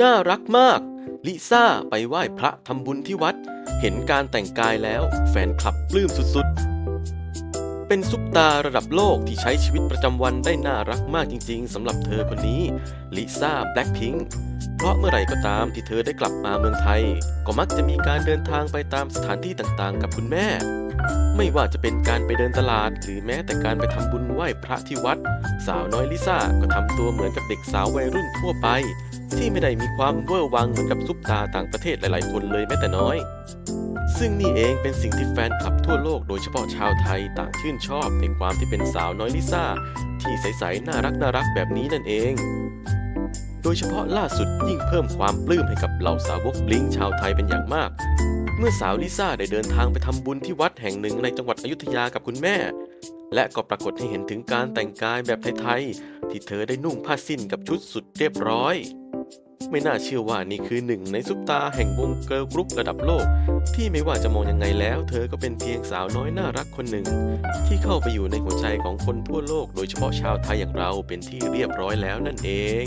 น่ารักมาก ลิซ่าไปไหว้พระทำบุญที่วัด เห็นการแต่งกายแล้วแฟนคลับปลื้มสุดๆ เป็นซุปตาระดับโลกที่ใช้ชีวิตประจำวันได้น่ารักมากจริงๆสำหรับเธอคนนี้ ลิซ่าแบล็คพิง k เพราะเมื่อไหร่ก็ตามที่เธอได้กลับมาเมืองไทย ก็มักจะมีการเดินทางไปตามสถานที่ต่างๆ กับคุณแม่ ไม่ว่าจะเป็นการไปเดินตลาด หรือแม้แต่การไปทำบุญไหว้พระที่วัด สาวน้อยลิซ่าก็ทำตัวเหมือนกับเด็กสาววัยรุ่นทั่วไป ที่ไม่ได้มีความเวอร์วังเหมือนกับซุปตาต่างประเทศหลายๆ คนเลยแม้แต่น้อย ซึ่งนี่เองเป็นสิ่งที่แฟนคลับทั่วโลกโดยเฉพาะชาวไทยต่างชื่นชอบในความที่เป็นสาวน้อยลิซ่าที่ใสๆน่ารักน่ารักแบบนี้นั่นเอง โดยเฉพาะล่าสุดยิ่งเพิ่มความปลื้มให้กับเหล่าสาวกบลิงชาวไทยเป็นอย่างมาก เมื่อสาวลิซ่าได้เดินทางไปทำบุญที่วัดแห่งหนึ่งในจังหวัดอยุธยากับคุณแม่ และก็ปรากฏให้เห็นถึงการแต่งกายแบบไทยๆที่เธอได้นุ่งผ้าสิ้นกับชุดสุดเรียบร้อย ไม่น่าเชื่อว่านี่คือหนึ่งในซุปตาแห่งวงเกิร์ลกรุ๊ประดับโลก ที่ไม่ว่าจะมองยังไงแล้ว เธอก็เป็นเพียงสาวน้อยน่ารักคนหนึ่ง ที่เข้าไปอยู่ในหัวใจของคนทั่วโลก โดยเฉพาะชาวไทยอย่างเราเป็นที่เรียบร้อยแล้วนั่นเอง